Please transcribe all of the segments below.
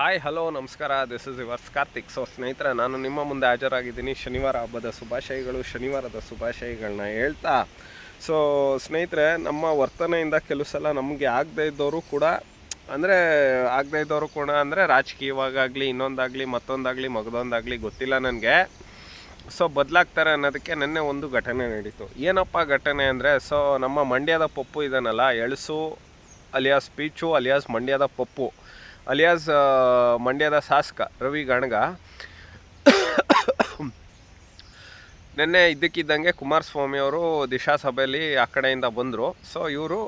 Hi hello ನಮಸ್ಕಾರ. This is yours Karthik so ಸ್ನೇಹಿತರೆ, ನಾನು ನಿಮ್ಮ ಮುಂದೆ ಹಾಜರಾಗಿದ್ದೀನಿ. ಶನಿವಾರ ಹಬ್ಬದ ಶುಭಾಶಯಗಳು, ಶನಿವಾರದ ಶುಭಾಶಯಗಳನ್ನ ಹೇಳ್ತಾ. ಸೊ ಸ್ನೇಹಿತರೆ, ನಮ್ಮ ವರ್ತನೆಯಿಂದ ಕೆಲವು ಸಲ ನಮಗೆ ಆಗದೇ ಇದ್ದವರು ಕೂಡ, ಅಂದರೆ, ಆಗದೇ ಇದ್ದವರು ಕೂಡ, ಅಂದರೆ ರಾಜಕೀಯವಾಗಲಿ ಇನ್ನೊಂದಾಗಲಿ, ಮತ್ತೊಂದಾಗಲಿ, ಮಗದೊಂದಾಗಲಿ ಗೊತ್ತಿಲ್ಲ ನನಗೆ. ಸೊ ಬದಲಾಗ್ತಾರೆ ಅನ್ನೋದಕ್ಕೆ ನಿನ್ನೆ ಒಂದು ಘಟನೆ ನಡೀತು. ಏನಪ್ಪ ಘಟನೆ ಅಂದರೆ ಸೊ ನಮ್ಮ ಮಂಡ್ಯದ ಪಪ್ಪು ಇದನ್ನಲ್ಲ ಎಳಸು, ಅಲಿಯಾಸ್, ಪೀಚು, ಅಲಿಯಾಸ್ ಮಂಡ್ಯದ ಪಪ್ಪು. ಅಲಿಯಾಸ್ ಮಂಡ್ಯದ ಶಾಸಕ ರವಿ ಗಣಗ. ನಿನ್ನೆ ಇದ್ದಕ್ಕಿದ್ದಂಗೆ ಕುಮಾರಸ್ವಾಮಿ ಅವರು ದಿಶಾ ಸಭೆಯಲ್ಲಿ ಆ ಕಡೆಯಿಂದ ಬಂದರು. ಸೊ ಇವರು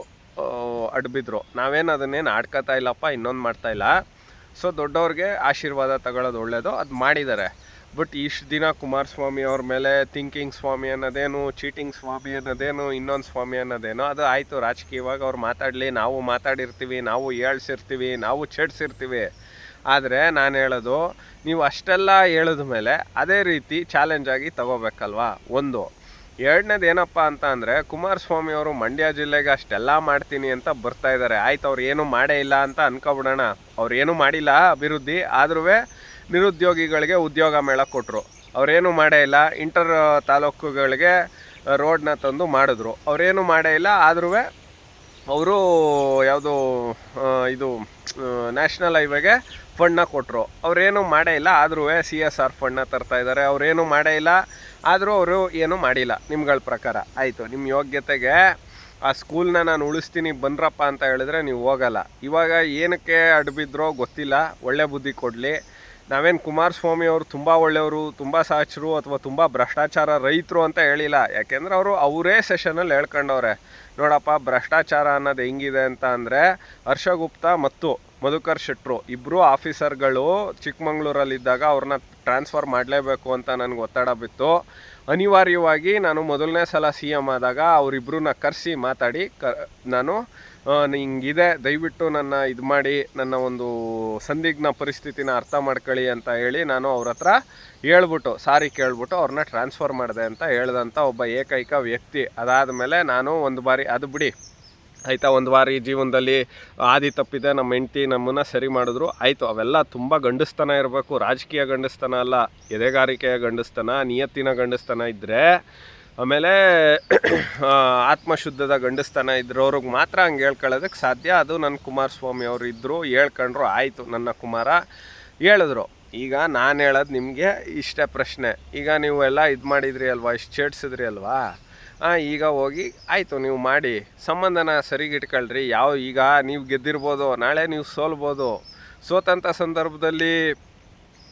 ಅಡ್ಬಿದ್ರು. ನಾವೇನು ಅದನ್ನೇನು ಆಡ್ಕೋತಾ ಇಲ್ಲಪ್ಪ, ಇನ್ನೊಂದು ಮಾಡ್ತಾ ಇಲ್ಲ. ಸೊ ದೊಡ್ಡವ್ರಿಗೆ ಆಶೀರ್ವಾದ ತಗೊಳ್ಳೋದು ಒಳ್ಳೆಯದು ಅದು ಮಾಡಿದ್ದಾರೆ ಬಟ್ ಇಷ್ಟು ದಿನ ಕುಮಾರಸ್ವಾಮಿ ಅವ್ರ ಮೇಲೆ ಥಿಂಕಿಂಗ್ ಸ್ವಾಮಿ ಅನ್ನೋದೇನು ಚೀಟಿಂಗ್ ಸ್ವಾಮಿ ಅನ್ನೋದೇನು, ಇನ್ನೊಂದು ಸ್ವಾಮಿ ಅನ್ನೋದೇನು, ಅದು ಆಯಿತು. ರಾಜಕೀಯವಾಗಿ ಅವ್ರು ಮಾತಾಡಲಿ, ನಾವು ಮಾತಾಡಿರ್ತೀವಿ, ನಾವು ಹೇಳ್ಸಿರ್ತೀವಿ, ನಾವು ಚೆಡ್ಸಿರ್ತೀವಿ ಆದರೆ ನಾನು ಹೇಳೋದು, ನೀವು ಅಷ್ಟೆಲ್ಲ ಹೇಳಿದ ಮೇಲೆ ಅದೇ ರೀತಿ ಚಾಲೆಂಜ್ ಆಗಿ ತಗೋಬೇಕಲ್ವಾ? ಒಂದು. ಎರಡನೇದು ಏನಪ್ಪ ಅಂತ ಅಂದರೆ, ಕುಮಾರಸ್ವಾಮಿ ಅವರು ಮಂಡ್ಯ ಜಿಲ್ಲೆಗೆ ಅಷ್ಟೆಲ್ಲ ಮಾಡ್ತೀನಿ ಅಂತ ಬರ್ತಾ ಇದ್ದಾರೆ ಆಯ್ತು, ಅವ್ರು ಏನೂ ಮಾಡೇ ಇಲ್ಲ ಅಂತ ಅನ್ಕೊಬಿಡೋಣ. ಅವ್ರು ಏನೂ ಮಾಡಿಲ್ಲ ಅಭಿವೃದ್ಧಿ ಆದ್ರೂ ನಿರುದ್ಯೋಗಿಗಳಿಗೆ ಉದ್ಯೋಗ ಮೇಳ ಕೊಟ್ಟರು ಅವರೇನು ಮಾಡೇ ಇಲ್ಲ. ಇಂಟರ್ ತಾಲೂಕುಗಳಿಗೆ ರೋಡ್ನ ತಂದು ಮಾಡಿದ್ರು. ಅವರೇನು ಮಾಡೇ ಇಲ್ಲ. ಆದ್ರೂ ಅವರು ಯಾವುದು ಇದು ನ್ಯಾಷನಲ್ ಹೈವೇಗೆ ಫಂಡ್ನ ಕೊಟ್ಟರು ಅವರೇನು ಮಾಡೇ ಇಲ್ಲ. ಆದ್ರೂ ಸಿ ಎಸ್ ಆರ್ ಫಂಡ್ನ ತರ್ತಾ ಇದ್ದಾರೆ. ಅವರೇನು ಮಾಡೇ ಇಲ್ಲ. ಆದರೂ ಅವರು ಏನೂ ಮಾಡಿಲ್ಲ. ನಿಮ್ಗಳ ಪ್ರಕಾರ. ಆಯಿತು. ನಿಮ್ಮ ಯೋಗ್ಯತೆಗೆ ಆ ಸ್ಕೂಲ್ನ ನಾನು ಉಳಿಸ್ತೀನಿ ಬನ್ರಪ್ಪ ಅಂತ ಹೇಳಿದ್ರೆ ನೀವು ಹೋಗಲ್ಲ. ಇವಾಗ ಏನಕ್ಕೆ ಅಡ್ಬಿದ್ರೋ ಗೊತ್ತಿಲ್ಲ. ಒಳ್ಳೆ ಬುದ್ಧಿ ಕೊಡಲಿ. ನಾವೇನು ಕುಮಾರಸ್ವಾಮಿ ಅವರು ತುಂಬ ಒಳ್ಳೆಯವರು, ತುಂಬ ಸಾಚರು ಅಥವಾ ತುಂಬ ಭ್ರಷ್ಟಾಚಾರ ರೈತರು ಅಂತ ಹೇಳಿಲ್ಲ. ಯಾಕೆಂದ್ರೆ ಅವರು ಅವರೇ ಸೆಷನಲ್ಲಿ ಹೇಳ್ಕೊಂಡವ್ರೆ. ನೋಡಪ್ಪ, ಭ್ರಷ್ಟಾಚಾರ ಅನ್ನೋದು ಹೆಂಗಿದೆ ಅಂತ ಅಂದರೆ ಹರ್ಷಗುಪ್ತ ಮತ್ತು ಮಧುಕರ್ ಶೆಟ್ರು. ಇಬ್ಬರು ಆಫೀಸರ್ಗಳು ಚಿಕ್ಕಮಂಗ್ಳೂರಲ್ಲಿದ್ದಾಗ ಅವ್ರನ್ನ ಟ್ರಾನ್ಸ್ಫರ್ ಮಾಡಲೇಬೇಕು ಅಂತ ನನಗೆ ಒತ್ತಡ ಬಿತ್ತು. ಅನಿವಾರ್ಯವಾಗಿ ನಾನು ಮೊದಲನೇ ಸಲ ಸಿ ಎಂ ಆದಾಗ ಅವರಿಬ್ಬರನ್ನ ಕರೆಸಿ ಮಾತಾಡಿ ಕ ನಾನು ಹಿಂಗಿದೆ ದಯವಿಟ್ಟು ನನ್ನ ಇದು ಮಾಡಿ, ನನ್ನ ಒಂದು ಸಂದಿಗ್ಧ ಪರಿಸ್ಥಿತಿನ ಅರ್ಥ ಮಾಡ್ಕೊಳ್ಳಿ ಅಂತ ಹೇಳಿ ನಾನು ಅವ್ರ ಹತ್ರ ಹೇಳ್ಬಿಟ್ಟು, ಸಾರಿ ಕೇಳ್ಬಿಟ್ಟು ಅವ್ರನ್ನ ಟ್ರಾನ್ಸ್ಫರ್ ಮಾಡಿದೆ ಅಂತ ಹೇಳ್ದಂಥ ಒಬ್ಬ ಏಕೈಕ ವ್ಯಕ್ತಿ. ಅದಾದ ಮೇಲೆ ನಾನು ಒಂದು ಬಾರಿ, ಅದು ಬಿಡಿ. ಆಯಿತಾ, ಒಂದು ಬಾರಿ ಜೀವನದಲ್ಲಿ ಆದಿ ತಪ್ಪಿದೆ, ನಮ್ಮ ಹೆಂಡ್ತಿ ನಮ್ಮನ್ನು ಸರಿ ಮಾಡಿದ್ರು. ಆಯಿತು, ಅವೆಲ್ಲ ತುಂಬ ಗಂಡಸ್ತನ ಇರಬೇಕು, ರಾಜಕೀಯ ಗಂಡಸ್ತನ ಅಲ್ಲ, ಎದೆಗಾರಿಕೆಯ ಗಂಡಸ್ತನ, ನಿಯತ್ತಿನ ಗಂಡಸ್ತನ ಇದ್ದರೆ ಆಮೇಲೆ ಆತ್ಮಶುದ್ಧದ ಗಂಡಸ್ತನ ಇದ್ರವ್ರಿಗೆ ಮಾತ್ರ ಹಂಗೆ ಹೇಳ್ಕೊಳ್ಳೋದಕ್ಕೆ ಸಾಧ್ಯ. ಅದು ನನ್ನ ಕುಮಾರಸ್ವಾಮಿ ಅವರು ಇದ್ದರು ಹೇಳ್ಕೊಂಡ್ರು, ಆಯಿತು, ನನ್ನ ಕುಮಾರ ಹೇಳಿದ್ರು. ಈಗ ನಾನು ಹೇಳೋದು ನಿಮಗೆ ಇಷ್ಟೇ ಪ್ರಶ್ನೆ. ಈಗ ನೀವು ಎಲ್ಲ ಇದು ಮಾಡಿದ್ರಿ ಅಲ್ವಾ, ಇಷ್ಟು ಚೇಡ್ಸಿದ್ರಿ ಅಲ್ವಾ? ಈಗ ಹೋಗಿ, ಆಯಿತು, ನೀವು ಮಾಡಿ. ಸಂಬಂಧನ ಸರಿಗಿಟ್ಕೊಳ್ರಿ. ಯಾವ, ಈಗ ನೀವು ಗೆದ್ದಿರ್ಬೋದು, ನಾಳೆ ನೀವು ಸೋಲ್ಬೋದು. ಸೋತಂಥ ಸಂದರ್ಭದಲ್ಲಿ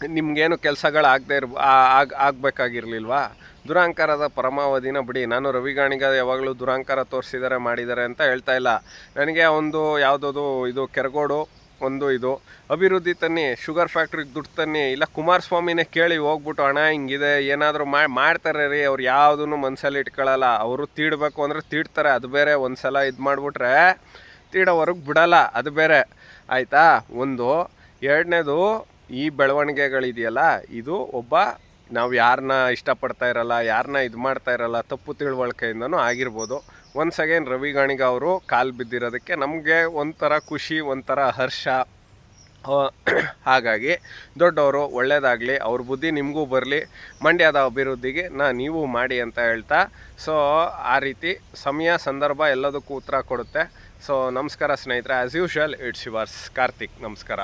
ನಿಮಗೇನು ಕೆಲಸಗಳು ಆಗದೆ ಇರ್ಬ ಆಗ, ಆಗಬೇಕಾಗಿರ್ಲಿಲ್ವಾ? ದುರಾಂಕಾರದ ಪರಮಾವಧಿನ ಬಿಡಿ. ನಾನು ರವಿಗಾಣಿಗ ಯಾವಾಗಲೂ ದುರಾಂಕಾರ ತೋರಿಸಿದ್ದಾರೆ ಮಾಡಿದ್ದಾರೆ ಅಂತ ಹೇಳ್ತಾ ಇಲ್ಲ. ನನಗೆ ಒಂದು ಯಾವುದದು, ಇದು ಕೆರಗೋಡು ಒಂದು ಇದು. ಅಭಿವೃದ್ಧಿ ತನ್ನಿ, ಶುಗರ್ ಫ್ಯಾಕ್ಟ್ರಿಗೆ ದುಡ್ಡು ತನ್ನಿ, ಇಲ್ಲ ಕುಮಾರಸ್ವಾಮಿನೇ ಕೇಳಿ ಹೋಗ್ಬಿಟ್ಟು ಹಣ ಹಿಂಗಿದೆ, ಏನಾದರೂ ಮಾಡ್ತಾರೆ ರೀ, ಅವ್ರು ಯಾವುದೂ ಮನಸ್ಸಲ್ಲಿ ಇಟ್ಕೊಳ್ಳಲ್ಲ ಅವರು ತೀಡಬೇಕು ಅಂದರೆ ತೀಡ್ತಾರೆ, ಅದು ಬೇರೆ ಒಂದು ಸಲ ಇದು ಮಾಡಿಬಿಟ್ರೆ ತೀಡೋವರೆಗೆ ಬಿಡಲ್ಲ, ಅದು ಬೇರೆ. ಆಯಿತಾ? ಒಂದು. ಎರಡನೇದು, ಈ ಬೆಳವಣಿಗೆಗಳಿದೆಯಲ್ಲ, ಇದು ಒಬ್ಬ ನಾವು ಯಾರನ್ನ ಇಷ್ಟಪಡ್ತಾ ಇರಲ್ಲ ಯಾರನ್ನ ಇದು ಮಾಡ್ತಾ ಇರಲ್ಲ, ತಪ್ಪು ತಿಳುವಳಿಕೆಯಿಂದನೂ ಆಗಿರ್ಬೋದು. ಒನ್ಸ್ ಅಗೇನ್ ರವಿ ಗಾಣಿಗ ಅವರು ಕಾಲು ಬಿದ್ದಿರೋದಕ್ಕೆ ನಮಗೆ ಒಂಥರ ಖುಷಿ, ಒಂಥರ ಹರ್ಷ ಹಾಗಾಗಿ ದೊಡ್ಡವರು ಒಳ್ಳೆಯದಾಗಲಿ ಅವ್ರ ಬುದ್ಧಿ ನಿಮಗೂ ಬರಲಿ, ಮಂಡ್ಯದ ಅಭಿವೃದ್ಧಿಗೆ ನಾ ನೀವು ಮಾಡಿ ಅಂತ ಹೇಳ್ತಾ ಸೊ ಆ ರೀತಿ ಸಮಯ, ಸಂದರ್ಭ ಎಲ್ಲದಕ್ಕೂ ಉತ್ತರ ಕೊಡುತ್ತೆ. ಸೊ ನಮಸ್ಕಾರ ಸ್ನೇಹಿತರೆ as usual it's yours Karthik ನಮಸ್ಕಾರ.